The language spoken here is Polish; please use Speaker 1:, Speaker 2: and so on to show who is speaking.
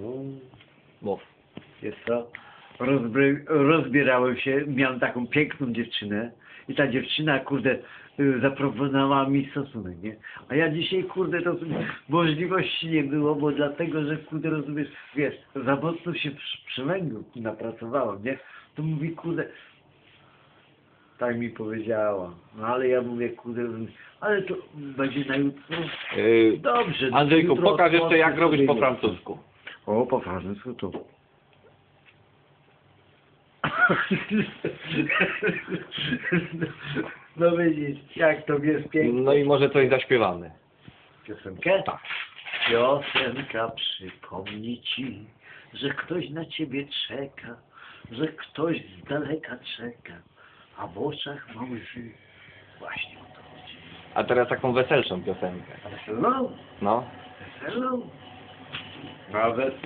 Speaker 1: No,
Speaker 2: Mów.
Speaker 1: jest co? Rozbry, rozbierałem się, miałem taką piękną dziewczynę i ta dziewczyna, kurde, y, zaproponowała mi stosunek, nie? A ja dzisiaj, kurde, to możliwości nie było, bo dlatego, że, kurde, rozumiesz, wiesz, za mocno się przy, przymęgu napracowałem, nie? To mówi, kurde, tak mi powiedziała. No ale ja mówię, kurde, ale to będzie na jutro.
Speaker 2: Yy,
Speaker 1: Dobrze.
Speaker 2: Andrzejku,
Speaker 1: jutro
Speaker 2: pokaż jeszcze jak robisz po francusku.
Speaker 1: O, po francusku to. No widzisz, jak to jest pięknie.
Speaker 2: No i może coś zaśpiewamy.
Speaker 1: Piosenkę?
Speaker 2: Tak.
Speaker 1: Piosenka przypomni ci, że ktoś na ciebie czeka, że ktoś z daleka czeka, a w oczach ma łzy. Właśnie o to chodzi.
Speaker 2: A teraz taką weselszą piosenkę.
Speaker 1: Weselą,
Speaker 2: No.
Speaker 1: No, that's